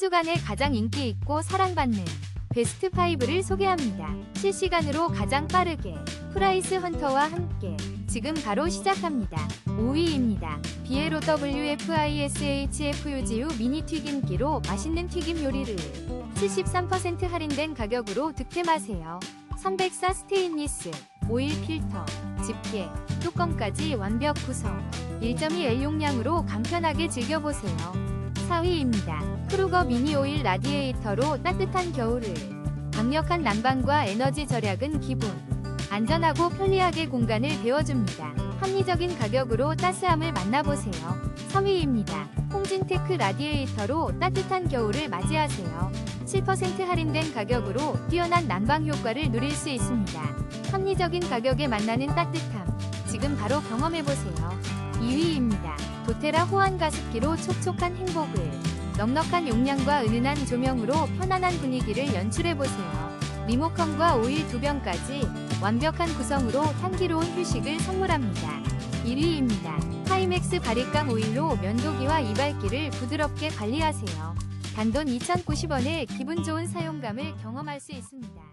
주간에 가장 인기 있고 사랑받는 베스트 5를 소개합니다. 실시간으로 가장 빠르게 프라이스 헌터와 함께 지금 바로 시작합니다. 5위입니다. 비에로 WFISHFUGU 미니 튀김기로 맛있는 튀김 요리를 73% 할인된 가격으로 득템하세요. 304 스테인리스, 오일 필터, 집게, 뚜껑까지 완벽 구성. 1.2L 용량으로 간편하게 즐겨보세요. 4위입니다. 크루거 미니 오일 라디에이터로 따뜻한 겨울을. 강력한 난방과 에너지 절약은 기본. 안전하고 편리하게 공간을 데워줍니다. 합리적인 가격으로 따스함을 만나보세요. 3위입니다. 홍진테크 라디에이터로 따뜻한 겨울을 맞이하세요. 7% 할인된 가격으로 뛰어난 난방 효과를 누릴 수 있습니다. 합리적인 가격에 만나는 따뜻함. 지금 바로 경험해보세요. 2위입니다. 도테라 호환 가습기로 촉촉한 행복을. 넉넉한 용량과 은은한 조명으로 편안한 분위기를 연출해보세요. 리모컨과 오일 두 병까지 완벽한 구성으로 향기로운 휴식을 선물합니다. 1위입니다. 하이맥스 바리깡 오일로 면도기와 이발기를 부드럽게 관리하세요. 단돈 2,090원에 기분 좋은 사용감을 경험할 수 있습니다.